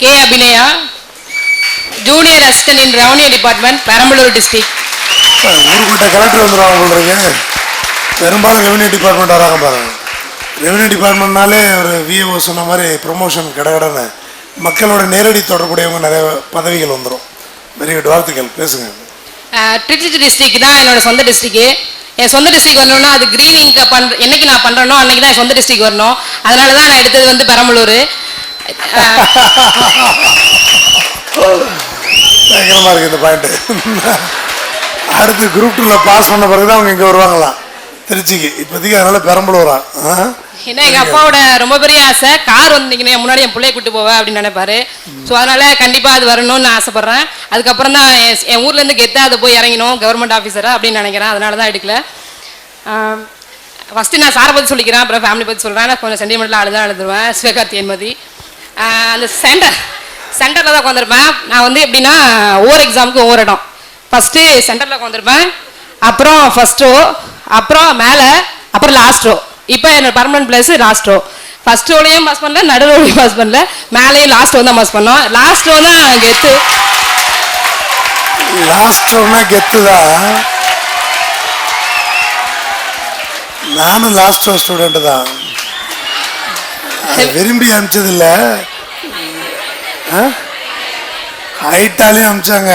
K Abhinaya junior assistant in revenue department Perambalur district ஊருக்குட்ட collector வந்துடுவாங்க சொல்றீங்க பெரும்பாலும் revenue department வராங்க பாருங்க ரெவன்யூ டிபார்ட்மெண்ட்னாலே ஒரு விஏஓ சொன்ன மாதிரி ப்ரொமோஷன் கடகடன்னு. மக்களோட நேரடி தொடர்புடையவங்க நிறைய பதவிகள் வந்துடும் வெரி குட் வாழ்த்துக்கள். பேசுங்க. திருச்சி டிஸ்ட்ரிக்ட் தான் என்னோட சொந்த டிஸ்ட்ரிக்ட் என் சொந்த டிஸ்ட்ரிக்ட் வரணும்னா அது கிரீனிங் பண்ற என்னைக்கு நான் பண்றேனோ அன்னைக்கு தான் என் சொந்த டிஸ்ட்ரிக்ட் வரணும். அதனால தான் நான் எடுத்தது வந்து பெரம்பலூர். அஹ், பயங்கரமா இருக்கு இந்த பாயிண்ட் அடுத்து குரூப் டூல பாஸ் பண்ண பிறகு தான் அவங்க இங்க வருவாங்களாம் திருச்சிக்கு. இப்போதைக்கு அதனால பெரம்பலூரா? ஏன்னா எங்க அப்பாவோட ரொம்ப பெரிய ஆசை. கார் வந்து இன்னைக்கு என் முன்னாடி என் பிள்ளைய கூட்டு போவேன் அப்படின்னு நினைப்பாரு. ஸோ அதனால கண்டிப்பா அது வரணும்னு ஆசைப்படுறேன். அதுக்கப்புறம் தான் என் என் ஊர்ல இருந்து கெத்தா அது போய் இறங்கணும் கவர்மெண்ட் ஆஃபீஸரா அப்படின்னு நினைக்கிறேன். அதனால தான் எடுக்கல ஃபஸ்ட்டு நான் சாரை பற்றி சொல்லிக்கிறேன் அப்புறம் ஃபேமிலி பற்றி சொல்கிறேன் நான் கொஞ்சம் சென்டிமெண்ட்டில் அழுதான் எழுதுருவேன் சிவகார்த்தியன் மதி. அந்த சென்டர் சென்டரில் தான் உட்காந்துருப்பேன் நான் வந்து எப்படின்னா ஒவ்வொரு எக்ஸாமுக்கு ஒவ்வொரு இடம். ஃபஸ்ட்டு சென்டரில் உட்காந்துருப்பேன் அப்புறம் ஃபஸ்ட் ரோ அப்புறம் மேலே அப்புறம் லாஸ்ட் ரோ இப்போ என்னோட permanent place last row first ரோலையும் pass பண்ணல நடுரோலையும் பாஸ் பண்ணல. மேலேயும் லாஸ்ட் ரோ தான் பாஸ் பண்ணோம். லாஸ்ட் ரோ தான் கெத்து. லாஸ்ட் ஒன்னா கெத்துதான் நானும் லாஸ்ட் ஸ்டூடெண்ட் தான். விரும்பி அனுப்பிச்சது இல்ல ஹைட்டாலையும் அனுப்பிச்சாங்க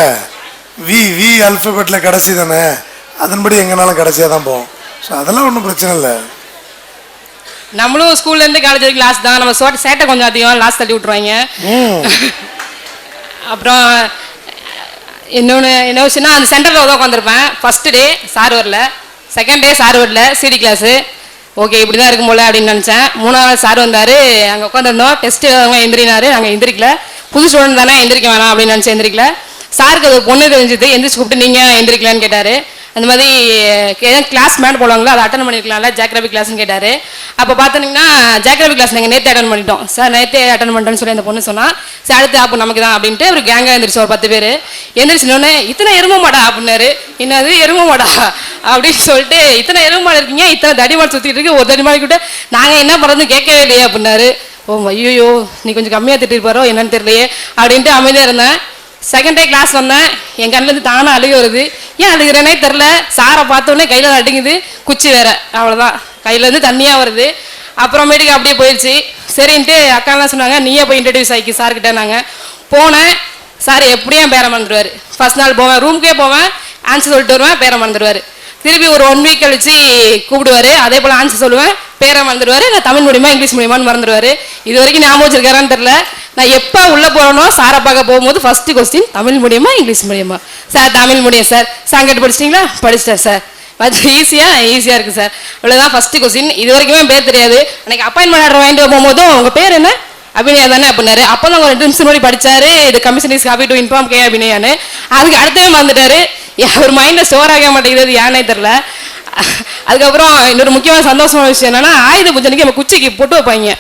வி வி அல்பபெட்ல கடைசி தானே. அதன்படி எங்கனாலும் கடைசியாக தான் போவோம். ஸோ அதெல்லாம் ஒன்றும் பிரச்சனை இல்லை. நம்மளும் ஸ்கூல்ல இருந்து காலேஜ் வரைக்கும் லாஸ்ட் தான். நம்ம சோட்ட சேட்டை கொஞ்சம் அதிகம். லாஸ்ட் தள்ளி விட்டுருவாங்க. அப்புறம் இன்னொன்று என்ன விஷயம்னா அந்த சென்டரில் தான் உட்காந்துருப்பேன் ஃபர்ஸ்ட் டே சார் வரல. செகண்ட் டே சார் வரல. சிடி கிளாஸு ஓகே இப்படி தான் இருக்கும் போல அப்படின்னு நினச்சேன். மூணாவது சார் வந்தார். அங்கே உட்காந்துருந்தோம் டெஸ்ட்டு அவங்க எந்திரினாரு. நாங்கள் எந்திரிக்கல. புது ஸ்டூடெண்ட் தானே எந்திரிக்க வேணாம் அப்படின்னு நினச்சி எந்திரிக்கல. சாருக்கு அது பொண்ணு தெரிஞ்சது எந்திரிச்சு கூப்பிட்டு நீங்கள் எந்திரிக்கலான்னு கேட்டார். அந்த மாதிரி கிளாஸ் மேட் போடுவாங்களோ அதை அட்டன் பண்ணிருக்கலாம்ல ஜாக்ரபி கிளாஸ்னு கேட்டார். அப்போ பார்த்தீங்கன்னா ஜாக்ரபி கிளாஸ் நாங்கள் நேற்று அட்டன் பண்ணிட்டோம். சார் நேற்றே அட்டன் பண்ணிட்டோன்னு சொல்லி அந்த பொண்ணு சொன்னால் சார் அடுத்து அப்போ நமக்கு தான் அப்படின்ட்டு ஒரு கேங்காக எழுந்திரிச்சு ஒரு பத்து பேர். எந்திரிச்சினோடனே இத்தனை எரும மாடா அப்படின்னாரு. என்னது எரும மாடா? அப்படின்னு சொல்லிட்டு இத்தனை எரும மாடு இருக்கீங்க இத்தனை தடிமாடு சுற்றிட்டு இருக்கு ஒரு தடிமாடு கிட்ட நாங்கள் என்ன பண்ணுறதுன்னு கேட்கவே இல்லையே அப்படின்னாரு. ஓ ஐயோ நீ கொஞ்சம் கம்மியாக திட்டிருப்பாரோ என்னன்னு தெரியலையே. அப்படின்ட்டு அமைதியாக இருந்தேன். செகண்ட் டே கிளாஸ் வந்தேன். என் கண்ணிலேருந்து தானே அழுகி வருது. ஏன் அழுகிறேனே தெரில சாரை பார்த்தோன்னே கையில் அடிங்குது குச்சி வேற. அவ்வளோதான் கையிலேருந்து தண்ணியாக வருது. அப்புறமேட்டுக்கு அப்படியே போயிடுச்சு சரின்ட்டு அக்காலாம் சொன்னாங்க நீயே போய் இன்ட்ரடியூஸ் ஆகி சார்கிட்ட நாங்கள் போனேன். சார் எப்படியும் பேரம் வந்துடுவார் மறந்துடுவார். ஃபர்ஸ்ட் நாள் போவேன். ரூமுக்கே போவேன். ஆன்சர் சொல்லிட்டு வருவேன். பேரம் மறந்துடுவார். திருப்பி ஒரு ஒன் வீக் கழிச்சு கூப்பிடுவாரு. அதே போல் ஆன்சர் சொல்லுவேன். பேரை மறந்துடுவாரு நான் தமிழ் மூலியமா இங்கிலீஷ் மூலியமான்னு மறந்துடுவாரு. இது வரைக்கும் ஞாபகம் வச்சிருக்காரான்னு தெரியல. நான் எப்போ உள்ளே போகிறனோ சாரை பார்க்க போகும்போது ஃபர்ஸ்ட் கொஸ்டின் தமிழ் மூலியமா இங்கிலீஷ் மூலியமா? சார் தமிழ் மூலியம் சார் சாங்கட் படிச்சிட்டிங்களா? படிச்சிட்டேன் சார் அது ஈஸியாக ஈஸியாக இருக்குது சார் இவ்வளோதான் ஃபஸ்ட்டு கொஸ்டின் இது வரைக்குமே பேர் தெரியாது. எனக்கு அப்பாயின்மெண்ட் ஆர்டர் வாங்கிட்டு போகும்போதும் உங்கள் பேர் என்ன? அபிநயா தானே அப்படின்னாரு. அப்போ தான் ஒரு ரெண்டு நிமிஷம் முன்னாடி படிச்சாரு. இது commission is happy to inform K அபிநயான்னு. அதுக்கு அடுத்தவே மறந்துட்டாரு அவர் மைண்டில் ஸ்டோர் மாட்டேங்கிறது மாட்டேங்குது தெரில அதுக்கப்புறம் இன்னொரு முக்கியமான சந்தோஷமான விஷயம் என்னன்னா ஆயுத பூஜனைக்கு நம்ம குச்சிக்கு பொட்டு வைப்பாங்க.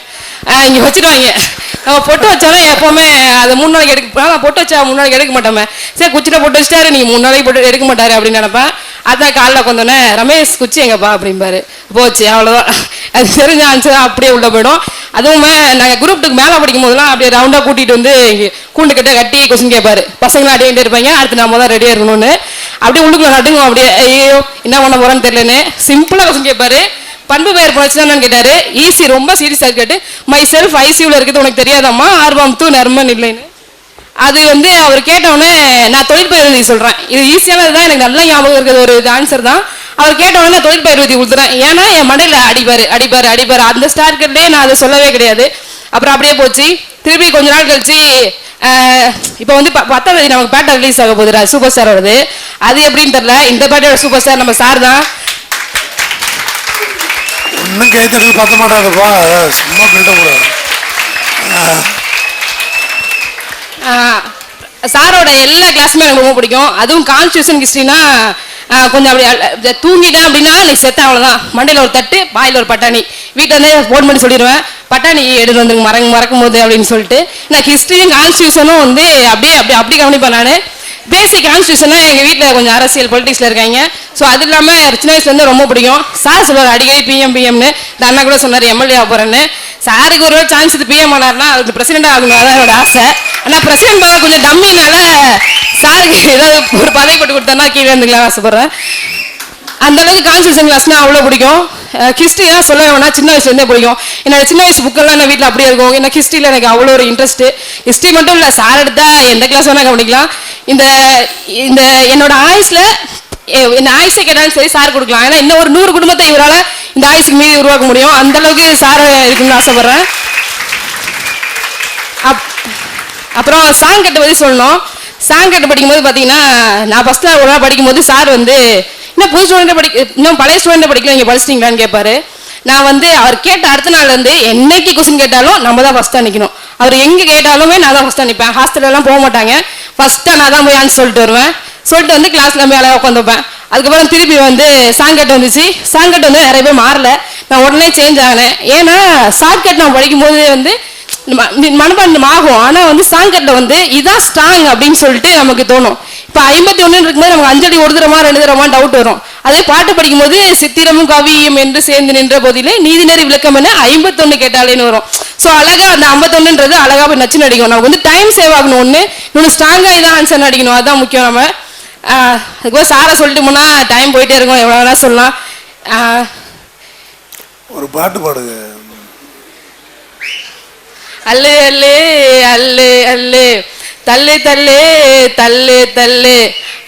இங்கே இங்க நம்ம பொட்டு வச்சாலும் எப்போவுமே அதை மூணு நாளைக்கு எடுக்க நான் பொட்டு வச்சா மூணு நாளைக்கு எடுக்க மாட்டோமே. சரி குச்சிட்ட பொட்டு வச்சிட்டாரு நீங்கள் மூணு நாளைக்கு பொட்டு எடுக்க மாட்டாரு அப்படின்னு நினைப்பேன். அதான் காலைல கொண்டோன்னே ரமேஷ் குச்சி எங்கப்பா? அப்படிம்பாரு. போச்சு அவ்வளோதான் அது தெரிஞ்ச ஆன்சர் அப்படியே உள்ள போயிடும். அதுவுமே நாங்கள் குரூப் டூக்கு மேலே படிக்கும் போதெல்லாம் அப்படியே ரவுண்டாக கூட்டிகிட்டு வந்து கூண்டு கிட்ட கட்டி கொஸ்டின் கேட்பாரு பசங்களாம் அடிக்கிட்டே இருப்பாங்க. அடுத்து நம்ம தான் ரெடியாக இருக்கணும்னு. அப்படியே உள்ளுக்குள்ள நடுங்கும் அப்படியே ஐயோ என்ன பண்ண போறேன்னு தெரியலன்னு சிம்பிளாக கொஸ்டின் கேட்பாரு. பண்பு பெயர் புணர்ச்சி கேட்டாரு. ஈஸி ரொம்ப சீரியஸாக கேட்டு மை செல்ஃப் ஐசியூவில் இருக்குது உனக்கு தெரியாதாம்மா? ஆர்வம் தூ நர்மன் இல்லைன்னு. அது வந்து அவர் கேட்டவுடனே நான் தொழிற்பயிற்சி சொல்றேன். இது ஈஸியானது தான் எனக்கு நல்லா ஞாபகம் இருக்கிற ஒரு இது ஆன்சர் தான். அவர் கேட்டவுடனே நான் தொழிற்பயிற்சி கொடுத்துறேன். ஏன்னா என் மண்டையில் அடிப்பாரு அடிப்பாரு அடிப்பாரு. அந்த ஸ்டார்ட்லேயே நான் அதை சொல்லவே கிடையாது. அப்புறம் அப்படியே போச்சு. திருப்பி கொஞ்ச நாள் கழிச்சு இப்போ வந்து பத்தாம் தேதி நமக்கு பேட்டை ரிலீஸ் ஆக போகுது சூப்பர் ஸ்டார் வருது அது எப்படின்னு தெரியல இந்த பேட்டையோட சூப்பர் ஸ்டார் நம்ம சார் தான். இன்னும் கைத்தட்டல் பத்த மாட்டாதுப்பா சும்மா பில்டப் சாரோட எல்லா கிளாஸுமே எனக்கு ரொம்ப பிடிக்கும். அதுவும் கான்ஸ்டியூஷன் ஹிஸ்ட்ரினா கொஞ்சம் அப்படி தூங்கிட்டேன் அப்படின்னா நீ செத்த அவ்வளோதான் மண்டையில் ஒரு தட்டு பாயில் ஒரு பட்டாணி. வீட்டில் வந்து ஃபோன் பண்ணி சொல்லிடுவேன் பட்டாணி எடுத்து வந்து மறங்க மறக்கும் போது அப்படின்னு சொல்லிட்டு. நான் ஹிஸ்ட்ரியும் கான்ஸ்டியூஷனும் வந்து அப்படியே அப்படி அப்படி கவனிப்பேன் நான். பேசிக் கான்ஸ்டியூஷனா எங்கள் வீட்டில் கொஞ்சம் அரசியல் பொலிட்டிக்ஸில் இருக்காங்க. ஸோ அது இல்லாமல் சின்ன வயசுலேருந்து ரொம்ப பிடிக்கும். சார் சொல்லுவார் அடிக்கடி பிஎம் பிஎம்னு தண்ணா அண்ணா கூட சொன்னார் எம்எல்ஏ போகிறேன்னு சாருக்கு ஒரு சான்ஸ் இது பிஎம் ஆனார்னா அது பிரசிடென்ட் ஆகணும் அதான் என்னோட ஆசை. ஆனால் பிரசிடென்ட் பார்த்தா கொஞ்சம் டம்மினால சாருக்கு ஏதாவது ஒரு பதவி போட்டு கொடுத்தா கீழே இருந்துக்கலாம் ஆசைப்பட்றேன். அந்த அளவுக்கு கான்ஸ்டியூஷன் கிளாஸ்னா அவ்வளோ பிடிக்கும். ஹிஸ்ட்ரி சொல்ல வேணா சின்ன வயசுலேருந்தே பிடிக்கும். என்னோட சின்ன வயசு புக்கெல்லாம் நான் வீட்டில் அப்படியே இருக்கும். எனக்கு ஹிஸ்ட்ரியில் எனக்கு அவ்வளோ ஒரு இன்ட்ரெஸ்ட் ஹிஸ்ட்ரி மட்டும் இல்லை சார் எடுத்தா எந்த கிளாஸ் வேணால் கவனிக்கலாம் இந்த இந்த என்னோட ஆயுஸில் என்ன ஆயுஸை கேட்டாலும் சரி சார் கொடுக்கலாம். ஏன்னா இன்னும் ஒரு நூறு குடும்பத்தை இவரால் இந்த ஆயுஸுக்கு மீறி உருவாக்க முடியும். அந்த அளவுக்கு சார் இருக்குன்னு ஆசைப்பட்றேன். அப் அப்புறம் சாங் கட்டு பற்றி சொல்லணும். சாங் கட்டு படிக்கும்போது பார்த்தீங்கன்னா நான் ஃபஸ்ட்டு ஒரு நாள் படிக்கும்போது சார் வந்து இன்னும் புது ஸ்டூடெண்ட் படிக்க இன்னும் பழைய ஸ்டூடெண்ட் படிக்கல நீங்கள் படிச்சிட்டீங்களான்னு கேட்பாரு நான் வந்து அவர் கேட்ட அடுத்த நாள்லேருந்து வந்து என்னைக்கு கொஸ்டின் கேட்டாலும் நம்ம தான் ஃபஸ்ட்டாக நிற்கணும் அவர் எங்கே கேட்டாலுமே நான் தான் ஃபஸ்ட்டாக நிற்பேன் ஹாஸ்டல்லாம் போக மாட்டாங்க. ஃபஸ்ட்டாக நான் தான் போய் ஆன்சர் சொல்லிட்டு வருவேன். சொல்லிட்டு வந்து கிளாஸில் போய் அழகாக உட்காந்துப்பேன். அதுக்கப்புறம் திருப்பி வந்து சாங்கட் வந்துச்சு. சாங்கட் வந்து நிறைய பேர் மாறல. நான் உடனே சேஞ்ச் ஆகினேன் ஏன்னா ஷார்ட்கட் நான் படிக்கும்போது வந்து ம- ஆகும். ஆனா வந்து சாங்கட்ல வந்து இதான் ஸ்ட்ராங் அப்படின்னு சொல்லிட்டு நமக்கு தோணும். இப்ப ஐம்பத்தி ஒண்ணு இருக்கும்போது நமக்கு அஞ்சடி ஒரு தரமா ரெண்டு தரமா டவுட் வரும். அதே பாட்டு படிக்கும்போது சித்திரமும் கவியும் என்று சேர்ந்து நின்ற போதிலே நீதிநெறி விளக்கம் என்ன ஐம்பத்தொன்னு கேட்டாலேன்னு வரும். ஸோ அழகா அந்த ஐம்பத்தொன்னுன்றது அழகா போய் நச்சு நடிக்கும். நமக்கு வந்து டைம் சேவ் ஆகணும் ஒண்ணு. இன்னொன்று ஸ்ட்ராங்கா இதான் ஆன்சர் நடிக்கணும். அதுதான் முக்கியம் நம்ம. ஆஹ் அதுக்கு சாரை சொல்லிட்டு போனா டைம் போயிட்டே இருக்கும். எவ்வளவு வேணா சொல்லலாம். ஒரு பாட்டு பாடுங்க. அல்லு அல்லு அல்லு அல்லு. தள்ளு தள்ளு தள்ளு தள்ளே.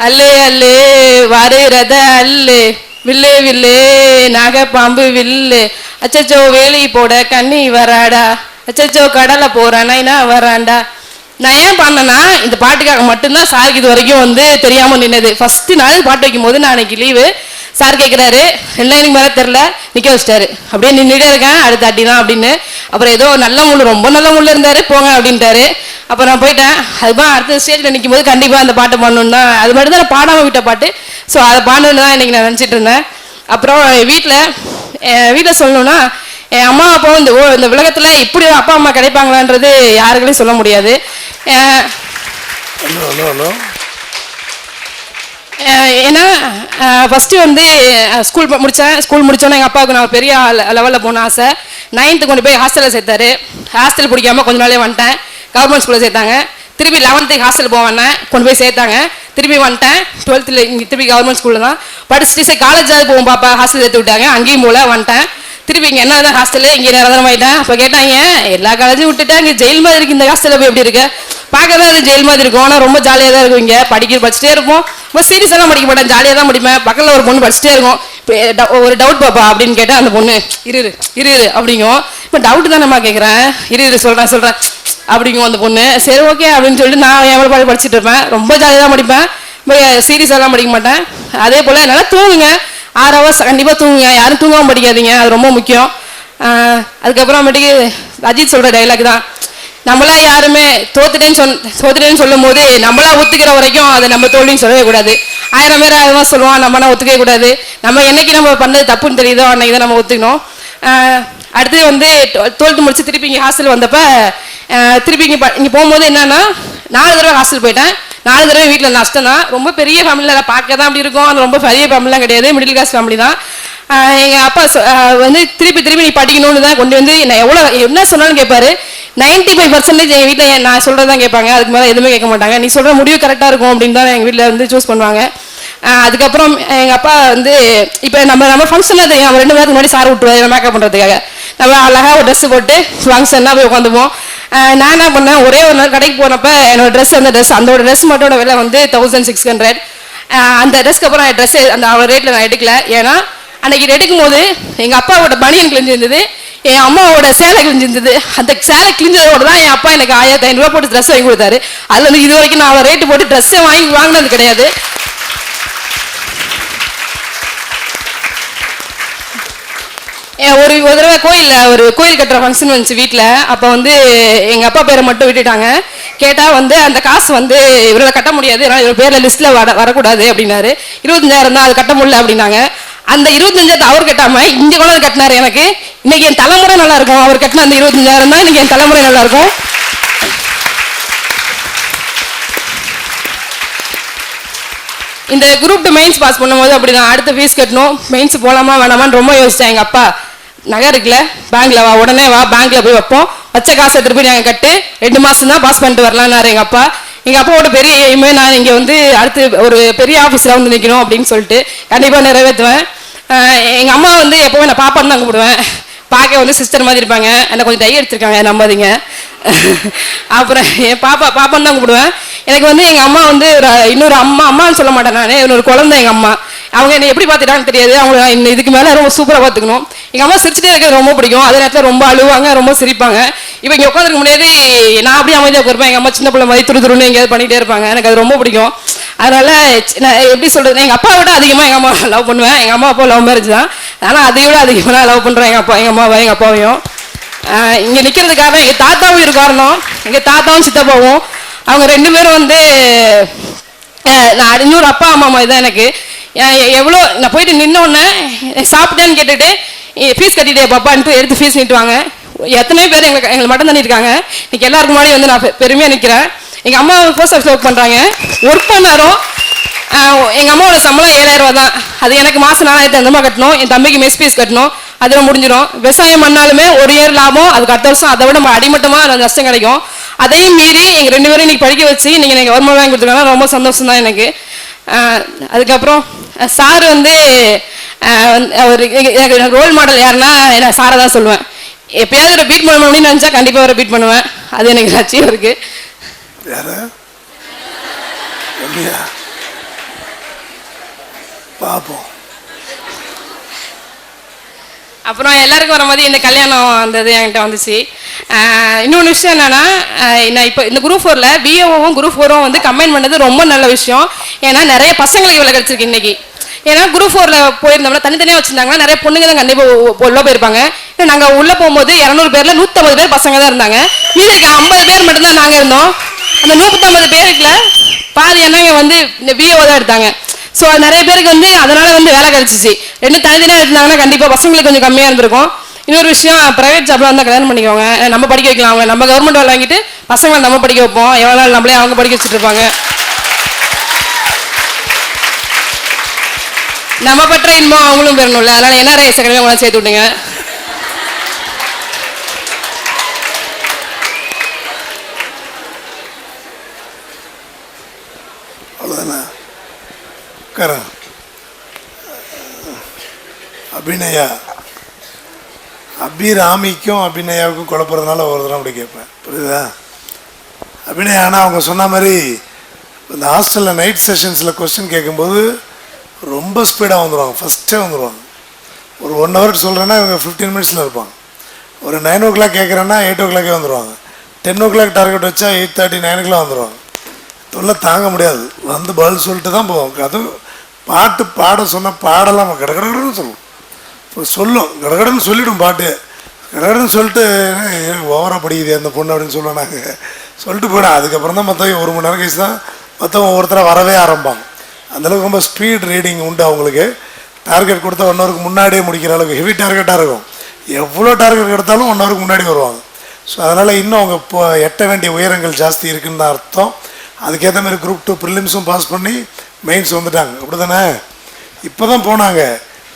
அல்லு அல்லே வருகிறத அல்லு. வில்லே வில்லு நாகப்பாம்பு பாம்பு வில்லு. அச்சச்சோ வேலி போட கண்ணி வராடா. அச்சச்சோ கடலை போறானா என்ன வராண்டா. நான் ஏன் பண்ணேன்னா இந்த பாட்டுக்காக மட்டும்தான் சாருக்கு இது வரைக்கும் வந்து தெரியாமல் நின்னது. ஃபஸ்ட்டு நாள் பாட்டு வைக்கும்போது நான் அன்னைக்கு லீவு சார் கேட்குறாரு என்ன எனக்கு மேலே தெரில நிற்க வச்சிட்டாரு. அப்படியே நின்றுட்டே இருக்கேன். அடுத்த அடி தான் அப்படின்னு. அப்புறம் ஏதோ நல்ல முள்ளு ரொம்ப நல்ல முள்ளு இருந்தாரு. போங்க அப்படின்ட்டாரு. அப்போ நான் போயிட்டேன். அதுதான் அடுத்த ஸ்டேஜில் நிற்கும் போது கண்டிப்பாக அந்த பாட்டை பண்ணணும் தான். அது மட்டும் தான் நான் பாடாமல் விட்ட பாட்டு. ஸோ அதை பாடணுன்னு தான் இன்றைக்கி நான் நினச்சிட்டு இருந்தேன். அப்புறம் வீட்டில் வீட்டில் சொல்லணும்னா என் அம்மா அப்பா இந்த ஓ இந்த உலகத்தில் இப்படி அப்பா அம்மா கிடைப்பாங்களான்றது யாருக்களையும் சொல்ல முடியாது. ஏன்னா ஃபஸ்ட்டு வந்து ஸ்கூல் முடித்தேன் ஸ்கூல் முடிச்சோன்னே எங்கள் அப்பாவுக்கு நான் பெரிய லெவலில் போன ஆசை. நைன்த்து கொண்டு போய் ஹாஸ்டலில் சேர்த்தாரு. ஹாஸ்டல் பிடிக்காம கொஞ்ச நாளே வந்துட்டேன். கவர்மெண்ட் ஸ்கூலில் சேர்த்தாங்க. திருப்பி லெவன்த்துக்கு ஹாஸ்டல் போவேன் கொண்டு போய் சேர்த்தாங்க. திருப்பி வந்துட்டேன். டுவெல்த்தில் இங்கே திருப்பி கவர்மெண்ட் ஸ்கூலில் தான். படிச்சுட்டு சரி காலேஜாவது போவோம் பாப்பா. ஹாஸ்டல் சேர்த்து விட்டாங்க. அங்கேயும் போல வந்துட்டேன். திருப்பி இங்கே என்ன தான் ஹாஸ்டலு இங்கே நிரந்தரம் ஆகிட்டேன் அப்போ கேட்டாங்க எல்லா காலேஜும் விட்டுட்டேன். இங்கே ஜெயில் மாதிரி இருக்கு. இந்த ஹாஸ்டலில் போய் எப்படி இருக்கு? பார்க்க தான் அது ஜெயில் மாதிரி இருக்கும். ஆனால் ரொம்ப ஜாலியாக தான் இருக்கும் இங்கே. படிக்க படிச்சுட்டே இருப்போம். ரொம்ப சீரியஸ் எல்லாம் படிக்க மாட்டேன். ஜாலியாக தான் படிப்பேன். பக்கத்தில் ஒரு பொண்ணு படிச்சுட்டே இருக்கும். இப்போ ஒரு டவுட் பாப்பா அப்படின்னு கேட்டால் அந்த பொண்ணு இரு இரு, அப்படிங்கும் இப்போ டவுட் தானேம்மா கேட்குறேன் இரு இரு சொல்கிறேன் சொல்கிறேன் அப்படிங்கும் அந்த பொண்ணு. சரி ஓகே அப்படின்னு சொல்லிட்டு நான் எவ்வளோ பாடு படிச்சுட்டு இருப்பேன். ரொம்ப ஜாலியாக தான் படிப்பேன். சீரியஸ் எல்லாம் படிக்க மாட்டேன். அதே போல் நல்லா தூங்குங்க. ஆறு ஹவர்ஸ் கண்டிப்பாக தூங்குங்க. யாரும் தூங்காமல் படிக்காதீங்க. அது ரொம்ப முக்கியம். அதுக்கப்புறமேட்டுக்கு அஜித் சொல்கிற டைலாக் தான். நம்மளா யாருமே தோத்துட்டேன்னு சொன் தோத்துட்டேன்னு சொல்லும் போது நம்மளா ஒத்துக்கிற வரைக்கும் அதை நம்ம தோல்வின்னு சொல்லவே கூடாது. ஆயிரம் பேர் ஆயிரம் சொல்லுவான் நம்மனா ஒத்துக்கவே கூடாது. நம்ம என்னைக்கு நம்ம பண்ணது தப்புன்னு தெரியுதோ அன்னைக்கு தான் நம்ம ஒத்துக்கணும். அடுத்து வந்து டுவெல்த்து முடிச்சு திருப்பி இங்கே ஹாஸ்டல் வந்தப்ப திருப்பி இங்கே இங்கே போகும்போது என்னன்னா நாலு தடவை ஹாஸ்டல் போயிட்டேன். நாலு தடவை வீட்டில் நஷ்டம் தான். ரொம்ப பெரிய ஃபேமிலியில் பார்க்க தான் அப்படி இருக்கும். அது ரொம்ப பெரிய ஃபேமிலிலாம் கிடையாது. மிடில் கிளாஸ் ஃபேமிலி தான். எங்கள் அப்பா வந்து திருப்பி திருப்பி நீ படிக்கணும்னு தான் கொண்டு வந்து நான் எவ்வளோ என்ன சொன்னாலும் கேட்பாரு. நைன்டி ஃபைவ் பர்சன்டேஜ் எங்கள் வீட்டில் நான் சொல்கிறது தான் கேட்பாங்க. அதுக்கு மேலே எதுவுமே கேட்க மாட்டாங்க. நீ சொல்கிற முடிவு கரெக்டாக இருக்கும் அப்படின்னு தான் எங்கள் வீட்டில் வந்து சூஸ் பண்ணுவாங்க. அதுக்கப்புறம் எங்கள் அப்பா வந்து இப்போ நம்ம நம்ம ஃபங்க்ஷனில் தெரியும் நம்ம ரெண்டு பேருக்கு முன்னாடி சார் விட்டுருவாரு மேக்கப் பண்ணுறதுக்காக நம்ம அழகாக ஒரு ட்ரெஸ் போட்டு ஃபங்க்ஷனாக போய் உட்காந்துப்போம். நான் என்ன பண்ணேன் ஒரே ஒரு நாள் கடைக்கு போனப்ப என்னோட ட்ரெஸ் அந்த ட்ரெஸ் அந்த ட்ரெஸ் மட்டும் விலை வந்து தௌசண்ட் சிக்ஸ் ஹண்ட்ரட் அந்த ட்ரெஸ்க்கு அப்புறம் ட்ரெஸ் அந்த அவ்வளோ ரேட்டில் நான் எடுக்கல. ஏன்னா அன்னைக்கு எடுக்கும் போது எங்கள் அப்பாவோட பனியன் கிழிஞ்சிருந்தது என் அம்மாவோட சேலை கிழிஞ்சிருந்தது. அந்த சேலை கிழிஞ்சதோட தான் என் அப்பா எனக்கு ஆயிரத்தி ஐநூறுரூவா போட்டு ட்ரெஸ் வாங்கி கொடுத்தாரு. அதில் வந்து இது வரைக்கும் நான் அவள் ரேட்டு போட்டு ட்ரெஸ்ஸே வாங்கி வாங்கினது கிடையாது. ஏன் ஒரு ஒரு தடவை கோயிலில் ஒரு கோயில் கட்டுற ஃபங்க்ஷன் வந்துச்சு வீட்டில் அப்போ வந்து எங்கள் அப்பா பேரை மட்டும் விட்டுட்டாங்க. கேட்டால் வந்து அந்த காசு வந்து இவரால் கட்ட முடியாது. ஏன்னா இவர் பேரில் லிஸ்ட்டில் வர வரக்கூடாது அப்படின்னாரு. இருபத்தஞ்சாயிரம் தான் அது கட்ட முடியல அப்படின்னாங்க. அந்த இருபத்தஞ்சாயிரத்தை அவர் கட்டாம இங்கே கூட கட்டினாரு எனக்கு. இன்னைக்கு என் தலைமுறை நல்லா இருக்கும். அவர் கட்டின அந்த இருபத்தஞ்சாயிரம் தான் இன்னைக்கு என் தலைமுறை நல்லா இருக்கும். இந்த குரூப் டூ மெயின்ஸ் பாஸ் பண்ணும்போது அப்படிதான். அடுத்த ஃபீஸ் கட்டணும். மெயின்ஸ் போகலாமா வேணாமான்னு ரொம்ப யோசிச்சேன் எங்கள் அப்பா. நகை இருக்குல்ல பேங்க்ல வா. உடனே வா பேங்க்ல போய் வைப்போம். வச்ச காசு திருப்பி போய் நாங்கள் கட்டு. ரெண்டு மாசம் தான் பாஸ் பண்ணிட்டு வரலான்னாரு எங்கள் அப்பா. எங்கள் அப்பாவோட பெரிய எய்மே நான் இங்கே வந்து அடுத்து ஒரு பெரிய ஆஃபீஸில் வந்து நிற்கணும் அப்படின்னு சொல்லிட்டு கண்டிப்பாக நிறைவேற்றுவேன். எங்கள் அம்மா வந்து எப்போவுமே நான் பாப்பான்னு தான் கூப்பிடுவேன். பார்க்க வந்து சிஸ்டர் மாதிரி இருப்பாங்க. என்ன கொஞ்சம் டை எடுத்திருக்காங்க. நம்பாதீங்க. அப்புறம் என் பாப்பா பாப்பான்னு தான் கூப்பிடுவேன். எனக்கு வந்து எங்கள் அம்மா வந்து இன்னொரு அம்மா அம்மான்னு சொல்ல மாட்டேன் நான். இன்னொரு குழந்தை எங்கள் அம்மா. அவங்க என்னை எப்படி பார்த்துட்டாங்கன்னு தெரியாது. அவங்க நான் இதுக்கு மேலே ரொம்ப சூப்பராக பார்த்துக்கணும். எங்கள் அம்மா சிரிச்சுட்டே இருக்கிறது ரொம்ப பிடிக்கும். அதே நேரத்தில் ரொம்ப அழுவாங்க ரொம்ப சிரிப்பாங்க. இப்போ இங்கே உட்காந்துருக்க முடியாது நான் அப்படியே அமைதியாக இருப்பேன் எங்கள் அம்மா சின்ன பிள்ளை மாதிரி துரு துருன்னு எங்கேயாவது பண்ணிகிட்டே இருப்பாங்க. எனக்கு அது ரொம்ப பிடிக்கும். அதனால் நான் எப்படி சொல்கிறது எங்கள் அப்பாவை விட அதிகமாக எங்கள் அம்மா லவ் பண்ணுவேன். எங்கள் அம்மா அப்பா லவ் மேரேஜ் தான். ஆனால் அதை விட அதிகமாக லவ் பண்ணுறேன் எங்கள் அப்பா எங்கள் அம்மாவை எங்கள் அப்பாவையும். இங்கே நிற்கிறதுக்காக எங்கள் தாத்தாவும் ஒரு காரணம். எங்க தாத்தாவும் சித்தப்பாவும். அவங்க ரெண்டு பேரும் வந்து நான் இன்னொரு அப்பா அம்மா மாதிரி தான் எனக்கு. எவ்வளோ நான் போயிட்டு நின்ன சாப்பிட்டேன்னு கேட்டுட்டு ஃபீஸ் கட்டிட்டே பாப்பான்ட்டு எடுத்து ஃபீஸ் நீட்டுவாங்க எத்தனையோ பேர் எங்களுக்கு எங்களை மட்டும் பண்ணியிருக்காங்க இன்னைக்கு எல்லாருக்கும் முன்னாடி வந்து நான் பெருமையாக நிற்கிறேன் எங்கள் அம்மா போஸ்ட் ஆஃபீஸில் ஒர்க் பண்ணுறாங்க ஒர்க் பண்ணாரோ எங்கள் அம்மாவோட சம்பளம் ஏழாயிரம் ரூபா தான். அது எனக்கு மாதம் நாலாயிரத்தி ஐநூறுபா கட்டணும். என் தம்பிக்கு மெஸ் ஃபீஸ் கட்டணும். அதில் முடிஞ்சிடும். விவசாயம் பண்ணாலுமே ஒரு இயர் லாபம். அதுக்கு அடுத்த வருஷம் அதை விட நம்ம அடிமட்டமா நஷ்டம் கிடைக்கும். அதையும் மீறி எங்கள் ரெண்டு பேரும் இன்னைக்கு படிக்க வச்சு நீங்கள் எனக்கு கவர்மெண்ட் வாங்கி கொடுத்துருக்காங்க. ரொம்ப சந்தோஷம் தான் எனக்கு. அதுக்கப்புறம் சார் வந்து ஒரு எனக்கு ரோல் மாடல் யாருன்னா நான் சாரை தான் சொல்லுவேன். எப்பயாவது ஒரு பீட் பண்ணணும் நினச்சா கண்டிப்பாக ஒரு பீட் பண்ணுவேன். அது எனக்கு லட்சியம் இருக்குது பார்ப்போம் அப்புறம் எல்லாருக்கும் வர மாதிரி இந்த கல்யாணம் வந்தது என்கிட்ட வந்துச்சு. இன்னொன்று விஷயம் என்னன்னா நான் இப்போ இந்த குரூப் ஃபோரில் பிஏஓவும் குரூப் ஃபோரும் வந்து கம்பைன் பண்ணது ரொம்ப நல்ல விஷயம். ஏன்னா நிறைய பசங்களுக்கு இவ்வளோ கிடச்சிருக்கு இன்னைக்கு. ஏன்னா குரூப் ஃபோரில் போயிருந்தோம்னா தனித்தனியாக வச்சுருந்தாங்கன்னா நிறைய பொண்ணுங்க தான் கண்டிப்பாக உள்ளே போயிருப்பாங்க. நாங்கள் உள்ளே போகும்போது இரநூறு பேரில் நூற்றம்பது பேர் பசங்க தான் இருந்தாங்க. மீதி இருக்க ஐம்பது பேர் மட்டும்தான் நாங்கள் இருந்தோம். அந்த நூற்றம்பது பேருக்குள்ள பாதி என்னங்க வந்து இந்த பிஏஓ தான் எடுத்தாங்க. ஸோ நிறைய பேருக்கு வந்து அதனால வந்து வேலை கிடைச்சிச்சு. ரெண்டு தனித்தனியாக எடுத்தாங்கன்னா கண்டிப்பாக பசங்களுக்கு கொஞ்சம் கம்மியாக இருந்திருக்கும். இன்னொரு விஷயம் ப்ரைவேட் ஜாப்லாம் வந்து கல்யாணம் பண்ணிக்கோங்க நம்ம படிக்க வைக்கலாம் அவங்க. நம்ம கவர்மெண்ட் வேலை வாங்கிட்டு பசங்களை நம்ம படிக்க வைப்போம். எவ்வளோ நாள் நம்மளே அவங்க படிக்க வச்சுட்டு இருப்பாங்க நம்ம பற்ற இன்பம் அவங்களும் பெறணும்ல. அதனால என்ன செகண்ட் உங்களை சேர்த்து விட்டுங்க அவ்வளோதானே உட்காரன் அபிநயா அபிராமிக்கும் அபிநயாவுக்கும் குழப்பறதுனால ஒரு தடவை அப்படி கேட்பேன். புரியுதா? அபிநயா ஆனால் அவங்க சொன்ன மாதிரி இந்த ஹாஸ்டலில் நைட் செஷன்ஸில் கொஸ்டின் கேட்கும்போது ரொம்ப ஸ்பீடாக வந்துடுவாங்க ஃபஸ்ட்டே வந்துடுவாங்க ஒரு ஒன் ஹவருக்கு சொல்கிறேன்னா இவங்க ஃபிஃப்டீன் மினிட்ஸில் இருப்பாங்க. ஒரு நைன் ஓ கிளாக் கேட்குறேன்னா எயிட் ஓ கிளாக்கே வந்துடுவாங்க டென் ஓ கிளாக் டார்கெட் வச்சா எயிட் தேர்ட்டி நைனுக்குலாம் வந்துடுவாங்க தொல்லை தாங்க முடியாது. வந்து பதில் சொல்லிட்டு தான் போவோம். அதுவும் பாட்டு பாட சொன்னால் பாடலாம் கடகடன்னு சொல்லும் இப்போ சொல்லும் கடகடன்னு சொல்லிடும் பாட்டு. கடகடன்னு சொல்லிட்டு ஓவராக படிக்குது அந்த பொண்ணு? அப்படின்னு சொல்லுவோம் நாங்கள் சொல்லிட்டு போயிடும். அதுக்கப்புறம் தான் மற்றவங்க ஒரு மணி நேரம் கழிச்சு தான் மற்றவங்க ஒவ்வொருத்தராக வரவே ஆரம்பிப்பாங்க அந்தளவுக்கு ரொம்ப ஸ்பீட் ரீடிங் உண்டு அவங்களுக்கு. டார்கெட் கொடுத்தா ஒன் ஹவருக்கு முன்னாடியே முடிக்கிற அளவுக்கு ஹெவி டார்கெட்டாக இருக்கும். எவ்வளோ டார்கெட் எடுத்தாலும் ஒன் ஹவருக்கு முன்னாடி வருவாங்க. ஸோ அதனால் இன்னும் அவங்க இப்போ எட்ட வேண்டிய உயரங்கள் ஜாஸ்தி இருக்குன்னு தான் அர்த்தம். அதுக்கேற்ற மாதிரி குரூப் டூ ப்ரிலிம்ஸும் பாஸ் பண்ணி மெயின்ஸ் வந்துட்டாங்க. அப்படி தானே இப்போ தான் போனாங்க.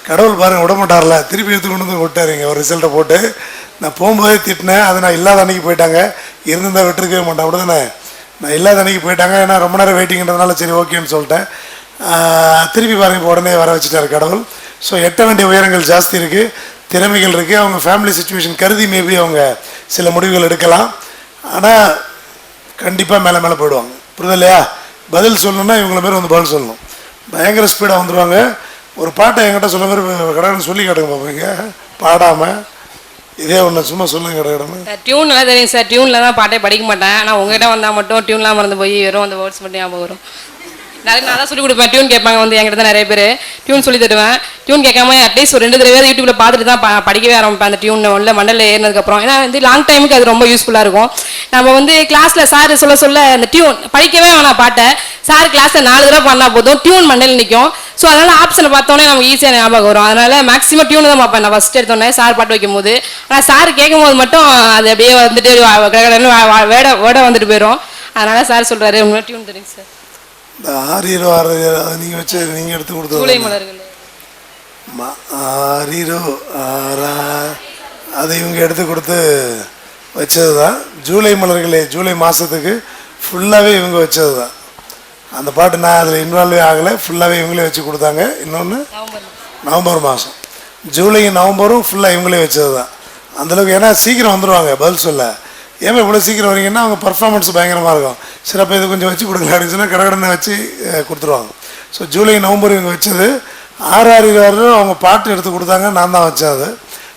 கடவுள் பாருங்கள் விட மாட்டார்ல. திருப்பி எடுத்து கொண்டு வந்து விட்டாருங்க ஒரு ரிசல்ட்டை போட்டு. நான் போகும்போதே திட்டினேன். அது நான் இல்லாத அன்னைக்கு போயிட்டாங்க. இருந்திருந்தா விட்டுருக்கவே மாட்டேன். அப்படி தானே நான் இல்லாத அன்னைக்கு போயிட்டாங்க. ஏன்னா ரொம்ப நேரம் வெயிட்டிங்கிறதுனால சரி ஓகேன்னு சொல்லிட்டேன். திருப்பி பாருங்க இப்போ உடனே வர வச்சுட்டாரு கடவுள். ஸோ எட்ட வேண்டிய உயரங்கள் ஜாஸ்தி இருக்குது திறமைகள் இருக்குது அவங்க ஃபேமிலி சுச்சுவேஷன் கருதி மேபி அவங்க சில முடிவுகள் எடுக்கலாம். ஆனால் கண்டிப்பாக மேலே மேலே போயிடுவாங்க. புரியுது இல்லையா? பதில் சொல்லணும்னா இவங்கள பேர் வந்து பதில் சொல்லணும். பயங்கர ஸ்பீடாக வந்துடுவாங்க ஒரு பாட்டை என்கிட்ட சொல்ல மாதிரி கடகடன்னு சொல்லி கேட்டுங்க பார்ப்பீங்க பாடாமல் இதே ஒன்று சும்மா சொல்லுங்க கடகடன்னு சார் டியூன்லாம் தெரியும் சார். டியூனில் தான் பாட்டே படிக்க மாட்டேன். ஆனால் உங்ககிட்ட வந்தால் மட்டும் டியூன்லாம் மறந்து போய் வெறும் அந்த வேர்ட்ஸ் மட்டும் ஞாபகம் வரும். நிறைய நான் தான் சொல்லி கொடுப்பேன். டியூன் கேட்பாங்க வந்து என்கிட்ட தான் நிறைய பேர். டியூன் சொல்லி தருவேன். டியூன் கேட்காம அட்லீஸ்ட் ஒரு ரெண்டு தடவை யூடியூப்ல பார்த்துட்டு தான் படிக்கவே ஆரம்பிப்பேன் அந்த டியூன் உள்ள மண்டலில் ஏறினதுக்கப்புறம். ஏன்னா வந்து லாங் டைமுக்கு அது ரொம்ப யூஸ்ஃபுல்லாக இருக்கும். நம்ம வந்து கிளாஸில் சார் சொல்ல சொல்ல அந்த டியூன் படிக்கவே வேணாம் பாட்டை. சார் கிளாஸில் நாலு தடவை பண்ணால் போதும். டியூன் மண்டல் நிற்கும் ஸோ அதனால ஆப்ஷனை பார்த்தோன்னே நமக்கு ஈஸியாக ஞாபகம் வரும். அதனால மேக்ஸிமம் டியூன் தான் பார்ப்பேன் நான் ஃபஸ்ட் எடுத்தோன்னே சார் பாட்டு வைக்கும்போது. ஆனால் சார் கேட்கும்போது மட்டும் அது அப்படியே வந்துட்டு வேட வேட வந்துட்டு போயிடும் அதனால சார் சொல்றாரு உங்களுக்கு டியூன் தெரியும் சார் இந்த ஆரியரோ ஆறு அது நீங்கள் வச்சு நீங்கள் எடுத்து கொடுத்து ஆரிரோ ஆரா அதை இவங்க எடுத்து கொடுத்து வச்சது தான் ஜூலை மலர்களே ஜூலை மாதத்துக்கு ஃபுல்லாகவே இவங்க வச்சது தான் அந்த பாட்டு நான் அதில் இன்வால்வே ஆகலை ஃபுல்லாகவே இவங்களே வச்சு கொடுத்தாங்க. இன்னொன்று நவம்பர். மாதம் ஜூலையும் நவம்பரும் ஃபுல்லாக இவங்களே வச்சது தான் அந்தளவுக்கு ஏன்னா சீக்கிரம் வந்துடுவாங்க பதில் சொல்ல. ஏன் இவ்வளோ சீக்கிரம் வரீங்கன்னா அவங்க பர்ஃபார்மன்ஸ் பயங்கரமாக இருக்கும். சரி அப்போ இது கொஞ்சம் வச்சு கொடுக்கல அப்படின்னு சொன்னால் கடகடனை வச்சு கொடுத்துருவாங்க. ஸோ ஜூலை நவம்பர் இவங்க வச்சது. ஆறு ஆறு ஆறு அவங்க பாட்டு எடுத்து கொடுத்தாங்க. நான் தான் வச்சேன் அது.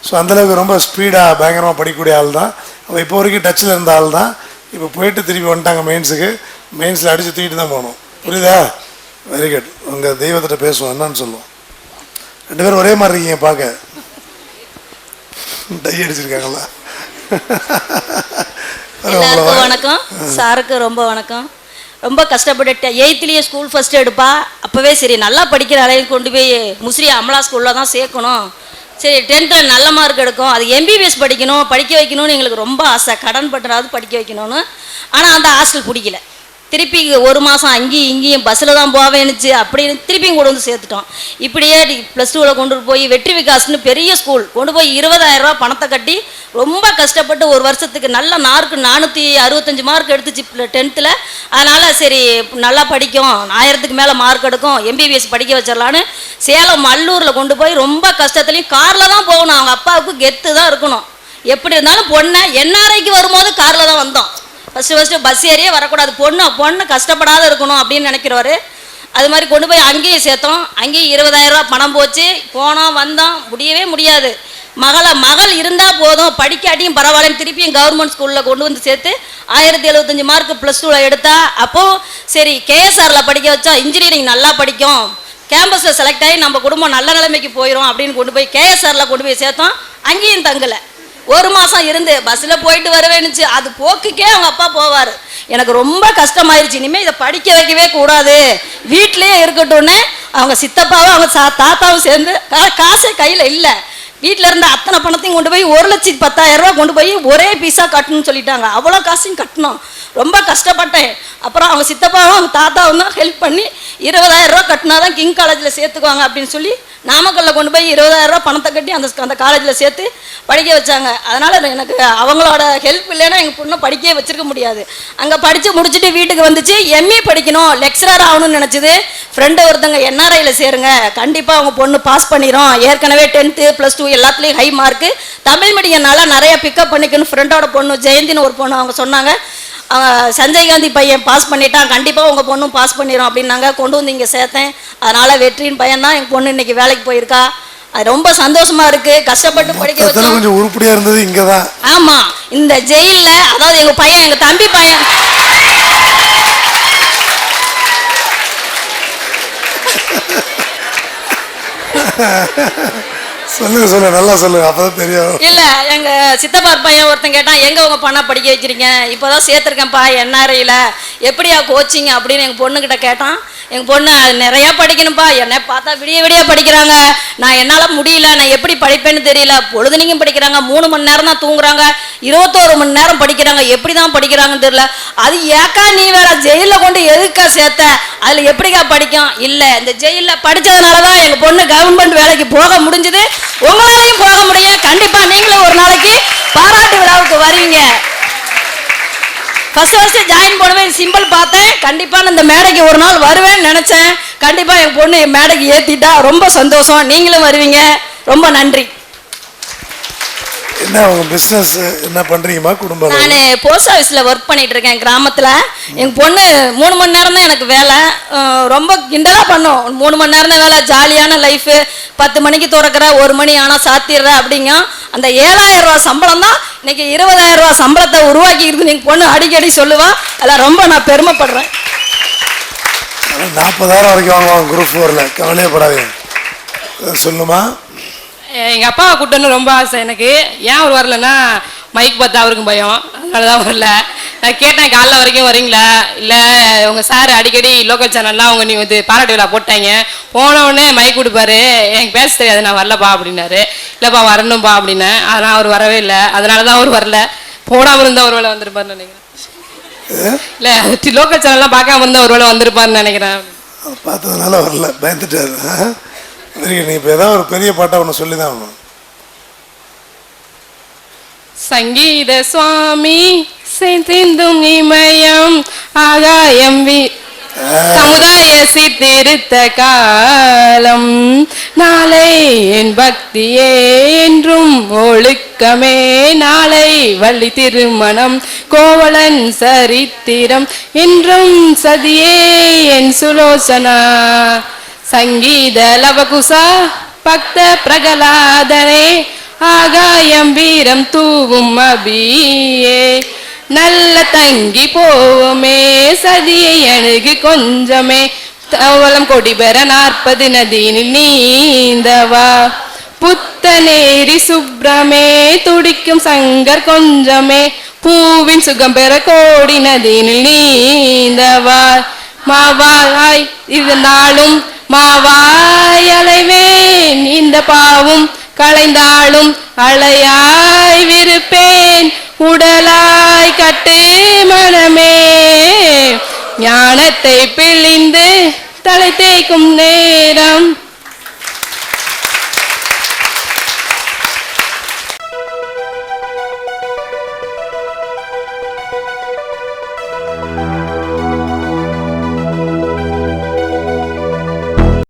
ஸோ அந்தளவுக்கு ரொம்ப ஸ்பீடாக பயங்கரமாக படிக்கக்கூடிய ஆள் தான். அவள் இப்போ வரைக்கும் டச்சில் இருந்த ஆள் தான். இப்போ போயிட்டு திருப்பி வந்துட்டாங்க மெயின்ஸுக்கு மெயின்ஸில் அடித்து தூக்கிட்டு தான் போகணும். புரியுதா? வெரி குட் உங்கள் தெய்வத்திட்ட பேசுவோம். என்னன்னு சொல்லுவோம். ரெண்டு பேரும் ஒரே மாதிரி இருக்கீங்க பார்க்க. டை அடிச்சிருக்காங்களா? எல்லாருக்கும் வணக்கம். சாருக்கு ரொம்ப வணக்கம். ரொம்ப கஷ்டப்பட்டு எயித்துலேயே ஸ்கூல் ஃபஸ்ட்டு எடுப்பா. அப்போவே சரி நல்லா படிக்கிற அளவுக்கு கொண்டு போய் முஸ்ரி அமலா ஸ்கூலில் தான் சேர்க்கணும். சரி டென்த்தில் நல்ல மார்க் எடுக்கும். அது எம்பிபிஎஸ் படிக்கணும் படிக்க வைக்கணும்னு எங்களுக்கு ரொம்ப ஆசை. கடன் பட்டுறாவது படிக்க வைக்கணும்னு. ஆனால் அந்த ஹாஸ்டல் பிடிக்கல. திருப்பி ஒரு மாதம் அங்கேயும் இங்கேயும் பஸ்ஸில் தான் போவேனுச்சு அப்படின்னு திருப்பியும் கொண்டு வந்து சேர்த்துட்டோம். இப்படியே ப்ளஸ் டூவில் கொண்டு போய் வெற்றி விகாஸ்னு பெரிய ஸ்கூல் கொண்டு போய் இருபதாயிரரூபா பணத்தை கட்டி ரொம்ப கஷ்டப்பட்டு ஒரு வருஷத்துக்கு நல்ல மார்க் நானூற்றி அறுபத்தஞ்சு மார்க் எடுத்துச்சு டென்த்தில் அதனால் சரி நல்லா படிக்கும். ஆயிரத்துக்கு மேலே மார்க் எடுக்கும். எம்பிபிஎஸ் படிக்க வச்சிடலான்னு சேலம் மல்லூரில் கொண்டு போய் ரொம்ப கஷ்டத்துலையும் காரில் தான் போகணும். அவங்க அப்பாவுக்கு கெத்து தான் இருக்கணும். எப்படி இருந்தாலும் பொண்ணை என்ஆர்ஐக்கு வரும்போது காரில் தான் வந்தோம். ஃபஸ்ட்டு ஃபஸ்ட்டு பஸ் ஏறியே வரக்கூடாது. பொண்ணு பொண்ணு கஷ்டப்படாத இருக்கணும் அப்படின்னு நினைக்கிறவர். அது மாதிரி கொண்டு போய் அங்கேயும் சேர்த்தோம். அங்கேயும் இருபதாயிரம் ரூபாய் பணம் போச்சு. போனோம் வந்தோம். முடியவே முடியாது. மகளை மகள் இருந்தால் போதும். படிக்காட்டியும் பரவாயில்லன்னு திருப்பியும் கவர்மெண்ட் ஸ்கூலில் கொண்டு வந்து சேர்த்து ஆயிரத்தி எழுபத்தஞ்சு மார்க் ப்ளஸ் டூவில் எடுத்தா அப்போது சரி கேஎஸ்ஆரில் படிக்க வச்சா இன்ஜினியரிங் நல்லா படிக்கும். கேம்பஸில் செலக்ட் ஆகி நம்ம குடும்பம் நல்ல நிலைமைக்கு போயிடும் அப்படின்னு கொண்டு போய் கேஎஸ்ஆரில் கொண்டு போய் சேர்த்தோம். அங்கேயும் தங்கலை. ஒரு மாதம் இருந்து பஸ்ஸில் போயிட்டு வருவேன்னுச்சு. அது போக்குக்கே அவங்க அப்பா போவார். எனக்கு ரொம்ப கஷ்டமாயிருச்சு. இனிமேல் இதை படிக்க வைக்கவே கூடாது. வீட்டிலேயே இருக்கட்டும்னு அவங்க சித்தப்பாவும் அவங்க சா தாத்தாவும் சேர்ந்து கா- காசே கையில் இல்லை. வீட்டில் இருந்த அத்தனை பணத்தையும் கொண்டு போய் ஒரு லட்சத்தி பத்தாயிரம் ரூபா கொண்டு போய் ஒரே பீஸாக கட்டணும்னு சொல்லிட்டாங்க. அவ்வளோ காசையும் கட்டணும். ரொம்ப கஷ்டப்பட்டேன். அப்புறம் அவங்க சித்தப்பாவும் அவங்க தாத்தாவும் தான் ஹெல்ப் பண்ணி இருபதாயிரம் ரூபா கட்டினா தான் கிங் காலேஜில் சேர்த்துக்குவாங்க அப்படின்னு சொல்லி நாமக்கல்ல கொண்டு போய் இருபதாயிரம் பணத்தை கட்டி அந்த அந்த காலேஜில் சேர்த்து படிக்க வச்சாங்க. அதனால் எனக்கு அவங்களோட ஹெல்ப் இல்லைன்னா எங்கள் பொண்ணை படிக்கவே வச்சிருக்க முடியாது. அங்கே படித்து முடிச்சுட்டு வீட்டுக்கு வந்துச்சு. எம்ஏ படிக்கணும். லெக்சரர் ஆகணும்னு நினச்சிது. ஃப்ரெண்டு ஒருத்தங்க என்ஆர்ஐயில் சேருங்க. கண்டிப்பாக அவங்க பொண்ணு பாஸ் பண்ணிடும் ஏற்கனவே டென்த்து ப்ளஸ் டூ எல்லாத்துலேயும் ஹை மார்க்கு தமிழ் மீடியம்னால நிறைய பிக்கப் பண்ணிக்கணும் ஃப்ரெண்டோட பொண்ணு ஜெயந்தின்னு ஒரு பொண்ணு அவங்க சொன்னாங்க. சஞ்சய் காந்தி பையன் பாஸ் பண்ணிட்டான் கண்டிப்பாக உங்கள் பொண்ணும் பாஸ் பண்ணிடும் அப்படின்னாங்க. கொண்டு வந்து இங்கே சேர்த்தேன். அதனால் வெற்றியின் பையன் தான் என் பொண்ணு இன்னைக்கு வேலைக்கு போயிருக்கா. அது ரொம்ப சந்தோஷமா இருக்கு. கஷ்டப்பட்டு படிக்க வச்சோம். கொஞ்சம் உருப்படியாக இருந்தது இங்கே தான் ஆமா இந்த ஜெயில்ல அதாவது எங்க பையன் எங்க தம்பி பையன். சொல்லுங்க சொல்லுங்க நல்லா சொல்லுங்க அப்பதான் தெரியும். இல்ல எங்க சித்தப்பா பையன் ஒருத்தன் கேட்டான் எங்க உங்க பணம் படிக்க வைக்கிறீங்க இப்பதான் சேர்த்துருக்கேன்ப்பா என்ஆர்ஐல எப்படியா கோச்சிங் அப்படின்னு எங்க பொண்ணுகிட்ட கேட்டான். எங்கள் பொண்ணு நிறையா படிக்கணும்ப்பா என்னை பார்த்தா விடிய விடிய படிக்கிறாங்க. நான் என்னால் முடியல நான் எப்படி படிப்பேன்னு தெரியல. பொழுதுனிக்கும் படிக்கிறாங்க மூணு மணி நேரம் தான் தூங்குறாங்க. இருபத்தோரு மணி நேரம் படிக்கிறாங்க எப்படி தான் படிக்கிறாங்கன்னு தெரியல. அது ஏக்கா நீ வேற ஜெயிலில் கொண்டு எதுக்கா சேர்த்த? அதில் எப்படிக்கா படிக்கும்? இல்லை இந்த ஜெயிலில் படித்ததுனால தான் எங்கள் பொண்ணு கவர்மெண்ட் வேலைக்கு போக முடிஞ்சுது. உங்களாலையும் போக முடியும் கண்டிப்பா நீங்களும் ஒரு நாளைக்கு பாராட்டு விழாவுக்கு வருவீங்க ஃபர்ஸ்ட் ஃபர்ஸ்ட் ஜாயின் பண்ணுவேன் சிம்பிள் பார்த்தேன். கண்டிப்பாக நான் இந்த மேடைக்கு ஒரு நாள் வருவேன்னு நினச்சேன். கண்டிப்பாக என் பொண்ணு என் மேடைக்கு ஏற்றிட்டா ரொம்ப சந்தோஷம். நீங்களும் வருவீங்க. ரொம்ப நன்றி. என்ன உங்க பிசினஸ் என்ன பண்றீங்கம்மா குடும்பம் நான் போஸ்ட் ஆஃபீஸில் ஒர்க் பண்ணிட்டு இருக்கேன் கிராமத்தில். எங்கள் பொண்ணு மூணு மணி நேரம் தான் எனக்கு வேலை. ரொம்ப கிண்டலாக பண்ணும். மூணு மணி நேரம் தான் வேலை. ஜாலியான லைஃபு பத்து மணிக்கு திறக்கிற ஒரு மணி ஆனால் சாத்திடுற அப்படிங்க. அந்த ஏழாயிரம் ரூபா சம்பளம் தான் இன்னைக்கு இருபதாயிரம் ரூபா சம்பளத்தை உருவாக்கிக்கிறது எங்கள் பொண்ணு அடிக்கடி சொல்லுவா. அதில் ரொம்ப நான் பெருமைப்படுறேன். நாற்பதாயிரம் வரைக்கும் வாங்குவாங்க குரூப் ஃபோரில் கவலையப்படாதீங்க சொல்லுமா? எங்கள் அப்பாவை கூட்டணும் ரொம்ப ஆசை எனக்கு. ஏன் அவர் வரலன்னா மைக் பார்த்தா அவருக்கும் பயம். அதனால தான் வரல. நான் கேட்டேன் காலைல வரைக்கும் வரீங்களா? இல்லை உங்கள் சார் அடிக்கடி லோக்கல் சேனல்லாம் அவங்க நீ இது பாராட்டு விழா போட்டாங்க. போன உடனே மைக் கொடுப்பாரு. எனக்கு பேச தெரியாது நான் வரலப்பா அப்படின்னாரு. இல்லைப்பா வரணும்ப்பா அப்படின்னேன். அதனால் அவர் வரவே இல்லை. அதனால தான் அவர் வரல. போடாமல் இருந்தால் ஒரு வேளை வந்திருப்பாருன்னு நினைக்கிறேன். இல்லை லோக்கல் சேனல்லாம் பார்க்காம இருந்தால் ஒரு வேளை வந்திருப்பாருன்னு நினைக்கிறேன். பார்த்ததுனால வரல. பயந்துட்டாரு. நீ இப்போ ஏதாவது ஒரு பெரிய பாட்டை ஒன்று சொல்லி தான் ஆகணும். சங்கீத சுவாமி சிந்தும் இமயம் ஆகாயம் வி சமுதாய சீர்திருத்த காலம் நாளை என் பக்தியே என்றும் ஒழுக்கமே நாளை வள்ளி திருமணம் கோவலன் சரித்திரம் என்றும் சதியே என் சுலோசனா. சங்கீத லவகுசா பக்த பிரகலாதனே ஆகாயம் வீரம் தூவும் அபியே. நல்ல தங்கி போவோமே சதியை அணுகு கொஞ்சமே. தவளம் கொடி பெற நாற்பது நதியினில் நீந்தவா. புத்தநேரி சுப்ரமே துடிக்கும் சங்கர் கொஞ்சமே. பூவின் சுகம் பெற கோடி நதியினில் நீந்தவா. மாவாய் இது நாளும் மாவாய் அலைவேன் இந்த பாவும் களைந்தாலும் அலையாய் விருப்பேன். உடலாய் கட்டு மனமே ஞானத்தை பிழிந்து தலை தேய்க்கும் நேரம்.